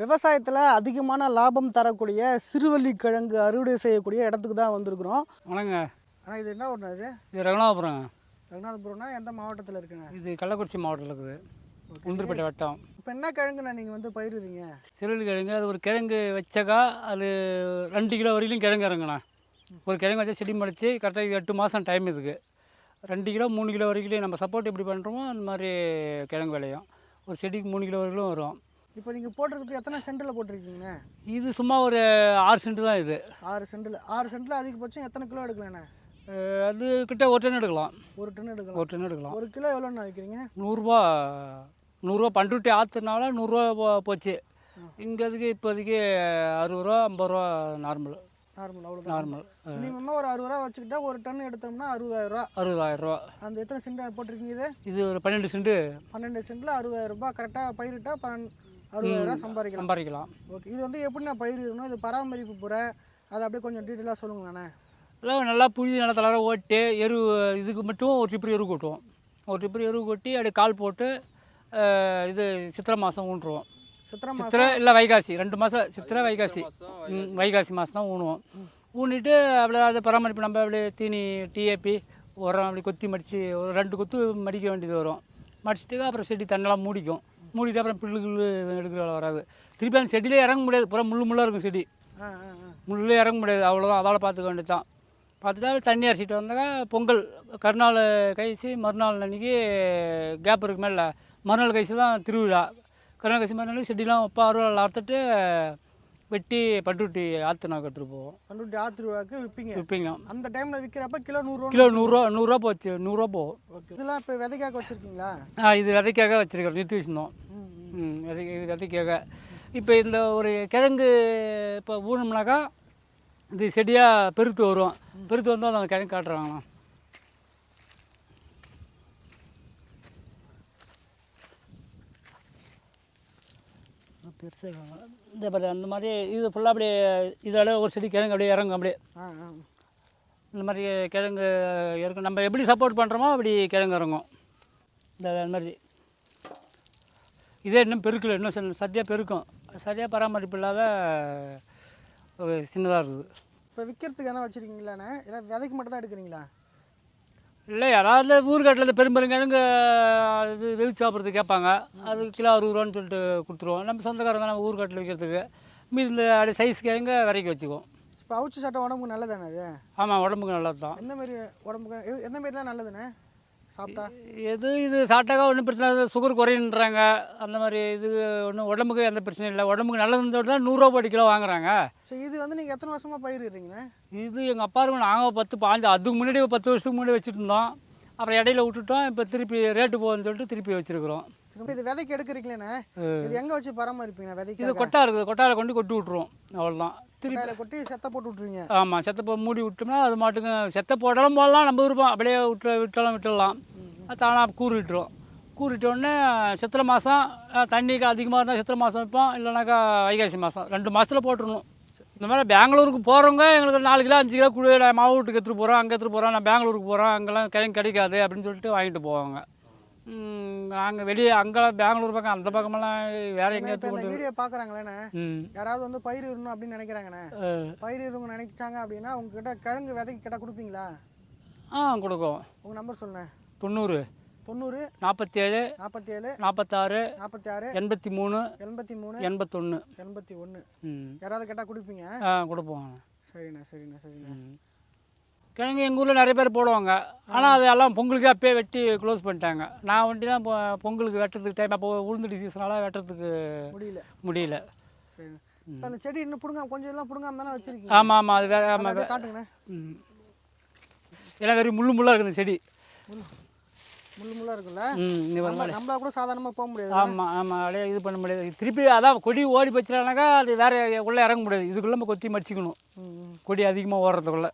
விவசாயத்தில் அதிகமான லாபம் தரக்கூடிய சிறுவள்ளி கிழங்கு அறுவடை செய்யக்கூடிய இடத்துக்கு தான் வந்திருக்கிறோம். வணங்க ஆனால் இது என்ன ஒன்று அது இது ரகுநாதபுரம் ரகுநாதபுரம்னா எந்த மாவட்டத்தில் இருக்குண்ணே இது கள்ளக்குறிச்சி மாவட்டத்தில் இருக்குது. உளுந்தூர்பேட்டை வட்டம். இப்போ என்ன கிழங்குண்ணே நீங்கள் வந்து பயிரிடுறீங்க? சிறுவல் கிழங்கு அது ஒரு கிழங்கு வச்சாக்கா அது ரெண்டு கிலோ வரையிலும் கிழங்கு இறங்குண்ணா. ஒரு கிழங்கு வச்சா செடி முளைச்சி கரெக்டாக எட்டு மாதம் டைம் இதுக்கு. ரெண்டு கிலோ மூணு கிலோ வரைக்கும் நம்ம சப்போர்ட் எப்படி பண்ணுறோமோ அந்த மாதிரி கிழங்கு விளையும். ஒரு செடிக்கு மூணு கிலோ வரைக்கும் வரும். இப்போ நீங்கள் போட்டிருக்கிறது எத்தனை சென்டில் போட்டிருக்கீங்கண்ணே இது சும்மா ஒரு ஆறு சென்ட் தான் இது. ஆறு சென்டில். ஆறு சென்டில் அதிகபட்சம் எத்தனை கிலோ எடுக்கலாண்ணே அது கிட்ட ஒரு டன் எடுக்கலாம். ஒரு டன் எடுக்கலாம். ஒரு டன் எடுக்கலாம். ஒரு கிலோ எவ்வளோண்ணா வைக்கிறீங்க நூறுரூவா நூறுரூவா பண்ருட்டி ஆற்றுனால நூறுரூவா போச்சு. இங்கே அதுக்கு இப்போதைக்கு அறுபது ரூபா ஐம்பது ரூபா நார்மல். நார்மல் அவ்வளோதான். நார்மல் மினிமமாக ஒரு அறுபது ரூபா வச்சுக்கிட்டா ஒரு டன் எடுத்தோம்னா அறுபதாயிரம் ரூபா. அறுபதாயிரம் ரூபா. அந்த எத்தனை சென்ட் போட்டிருக்கீங்க இது? இது ஒரு பன்னெண்டு சென்ட்டு பன்னெண்டு சென்டில் அறுபதாயிரம் ரூபாய் கரெக்டாக பயிரிட்டா பன் அறுபதாயிரம் ரூபாய் சம்பாதிக்கலாம். சம்பாதிக்கலாம். ஓகே. இது வந்து எப்படி நான் பயிரிடணும் இது பராமரிப்பு புற அதை அப்படியே கொஞ்சம் டீட்டெயிலாக சொல்லுங்கண்ணே. எல்லாம் நல்லா புழுதி நல்லா தளர ஓட்டி எரு இதுக்கு மட்டும் ஒரு டிப்பர் எரு கொட்டுவோம் ஒரு டிப்பர் எரு கொட்டி அப்படியே கால் போட்டு இது சித்திரை மாதம் ஊன்றுவோம். சித்திரை மாதம்? சித்திரை இல்லை வைகாசி. ரெண்டு மாதம் சித்திரை வைகாசி. வைகாசி. மாதம் தான் ஊனுவோம் ஊனிட்டு அப்படியே அதை பராமரிப்பு நம்ம அப்படியே தீனி டிஏபி உரம் அப்படி கொத்தி மடித்து ஒரு ரெண்டு கொத்து மடிக்க வேண்டியது வரும். மடிச்சிட்டு அப்புறம் செடி தண்ணெல்லாம் மூடிக்கும். மூடிட்டு அப்புறம் புல்லு கில்லு எடுக்கிற வேலை வராது. திருப்பி அந்த செடியிலே இறங்க முடியாது. பூரா முள்ளு முள்ளாக இருக்கும் செடி. முள்ளே இறங்க முடியாது. அவ்வளோதான் அதால் பார்த்துக்க வேண்டியது தான் பார்த்துட்டா தண்ணி அரைச்சிட்டு வந்தாக்கா பொங்கல். கருநாள் கழிச்சு மறுநாள் அன்றைக்கி கேப் இருக்கு மேலே. மறுநாள் கழிச்சு தான் திருவிழா. கருநாள் கழிச்சு மறுநாள் செடிலாம் வைப்பா அறுவலை அறுத்துட்டு வெட்டி பட்டுட்டி ஆற்றுனா எடுத்துகிட்டு போவோம். பண்ருட்டி ஆத்து ரூபாய்க்கு விற்பீங்க விற்பீங்க அந்த டைமில் விற்கிறப்ப கிலோ நூறுரூவா கிலோ நூறுரூவா நூறுரூவா போச்சு நூறுரூவா போகும். ஓகே. இதெல்லாம் இப்போ விதைக்காக வச்சுருக்கீங்களா? ஆ இது விதைக்காக வச்சுருக்கோம் நிறுத்தி வச்சுருந்தோம். ம் விதை இது விதைக்காக. இப்போ இந்த ஒரு கிழங்கு இப்போ ஊனோம்னாக்கா இது செடியாக பெருத்து வரும். பெருத்து வந்து அந்த கிழங்கு காட்டுறாங்களாம். பெருசாக இந்த பாரு அந்த மாதிரி இது ஃபுல்லாக அப்படியே இதோட ஒரு செடி கிழங்கு அப்படியே இறங்கும் அப்படியே. இந்த மாதிரி கிழங்கு இறக்கும் நம்ம எப்படி சப்போர்ட் பண்ணுறோமோ அப்படி கிழங்கு இறங்கும். இந்த அந்த மாதிரி. இதே இன்னும் பெருக்கல இன்னும் சரியாக பெருக்கும். சரியாக பராமரிப்பு இல்லாத ஒரு சின்னதாக இருக்குது இப்போ விற்கிறதுக்கு என்ன வச்சுருக்கீங்களாண்ணே? இல்லை விதைக்கு மட்டும் தான் எடுக்கிறீங்களா? இல்லை யாராவது ஊர்காட்டில் இந்த பெரும்பெருங்கிழங்கு இது வெவிச்சு சாப்பிட்றதுக்கு கேட்பாங்க. அது கிலோ அறுபது ரூபான்னு சொல்லிட்டு கொடுத்துருவோம். நம்ம சொந்தக்காரங்க நம்ம ஊர்காட்டில் விற்கிறதுக்கு மீதி இந்த அப்படியே சைஸ் கிழங்கு விரைக்கி வச்சுக்குவோம். இப்போ அவுச்சு சட்டை உடம்புக்கு நல்லதானே அது? ஆமாம் உடம்புக்கு நல்லது தான் எந்த மாதிரி உடம்புக்கு எந்த மாதிரிலாம் நல்லதுண்ணே? சாப்பிட்டா? எது இது சாப்பிட்டாக்கா ஒன்றும் பிரச்சனை இல்லை. சுகர் குறையுன்றாங்க. அந்த மாதிரி இது ஒன்றும் உடம்புக்கு எந்த பிரச்சனையும் இல்லை. உடம்புக்கு நல்லதுன்னு தான் நூறுரூவா படி கிலோ வாங்குறாங்க. சரி இது வந்து நீங்கள் எத்தனை வருஷமாக பயிரிடுறீங்கண்ணே இது எங்கள் அப்பா இருக்கும். நாங்கள் பத்து பாஞ்சு அதுக்கு முன்னாடி பத்து வருஷத்துக்கு முன்னாடி வச்சுட்டு இருந்தோம் அப்புறம் இடையில விட்டுட்டோம். இப்போ திருப்பி ரேட்டு போகுதுன்னு சொல்லிட்டு திருப்பி வச்சுருக்குறோம். திரும்ப இது விதைக்கு எடுக்கிறீங்களேண்ணே? இது எங்கே வச்சு பராமரிப்பீங்க விதைக்கு இது கொட்டா இருக்குது கொட்டாவில் கொண்டு கொட்டி விட்ருவோம் அவ்வளோதான் திருப்பி கொட்டாயில கொட்டி செத்த போட்டு விட்ருவீங்க ஆமாம் செத்த போ மூடி விட்டோம்னா அது மாட்டுக்கு செத்த போட்டாலும் போடலாம் நம்ம விருப்பம். அப்படியே விட்டு விட்டாலும் விட்டுடலாம். தானாக கூறு விட்டுரும் கூறு விட்ட உடனே சித்திரை மாதம் தண்ணிக்கு அதிகமாக இருந்தால் சித்திரை மாதம் வைப்போம் இல்லைனாக்கா வைகாசி மாதம் ரெண்டு மாதத்தில் போட்டுருணும் இந்த மாதிரி பெங்களூருக்கு போகிறவங்க எங்களுக்கு நாலு கிலோ அஞ்சு கிலோ கொடு நான் மாவட்டத்துக்கு எடுத்துகிட்டு போகிறோம் அங்கே எடுத்துகிட்டு போகிறோம் நான் பெங்களூருக்கு போகிறோம் அங்கெல்லாம் கிழங்கு கிடைக்காது அப்படின்னு சொல்லிட்டு வாங்கிட்டு போவாங்க. நாங்கள் வெளியே அங்கெல்லாம் பெங்களூர் பக்கம் அந்த பக்கமெல்லாம் வேறு எங்கே இப்போ இந்த வீடியோ பார்க்குறாங்களேண்ணே யாராவது வந்து பயிரிடணும் அப்படின்னு நினைக்கிறாங்கண்ணே. அஹ், பயிரிடுறவங்க நினைச்சாங்க அப்படின்னா உங்ககிட்ட கிழங்கு விதைக்கு கேட்டால் கொடுப்பீங்களா? ஆ கொடுக்கும். உங்கள் நம்பர் சொல்லுண்ணே. தொண்ணூறு. தொண்ணூறு. நாற்பத்தேழு நாற்பத்தி ஏழு நாற்பத்தாறு நாற்பத்தி ஆறு எண்பத்தி மூணு எண்பத்தி மூணு எண்பத்தொன்று எண்பத்தி ஒன்று யாராவது கேட்டால் கொடுப்பீங்க? ஆ கொடுப்போம். சரிண்ணே சரிண்ணே சரிண்ணே. கிழங்கு எங்கள் ஊரில் நிறைய பேர் போடுவாங்க. ஆனால் அது எல்லாம் பொங்கலுக்கு அப்பயே வெட்டி க்ளோஸ் பண்ணிட்டாங்க. நான் வண்டி தான் இப்போ பொங்கலுக்கு வெட்டுறதுக்கு டைம் அப்போ உளுந்துடி சீசனால வெட்டுறதுக்கு முடியல. முடியல. சரி. அந்த செடி இன்னும் பிடுங்க கொஞ்சம் எல்லாம் பிடுங்காம தானே வச்சிருக்கீங்க? ஆமாம் ஆமாம் அது வேற ஆமாம் ம். எல்லாம் வெறும் முள்ளு முள்ளாக இருக்குது இந்த செடி. முள் முள் முள்ளாக இருக்குல்ல? ம் நம்மளா கூட சாதாரணமாக போக முடியாது ஆமாம் ஆமாம் அப்படியே இது பண்ண முடியாது. திருப்பி அதான் கொடி ஓடி போச்சுனாக்கா அது வேற உள்ளே இறங்க முடியாது. இதுக்குள்ளே நம்ம கொத்தி மடிச்சிக்கணும். கொடி அதிகமாக ஓடுறதுக்குள்ளே.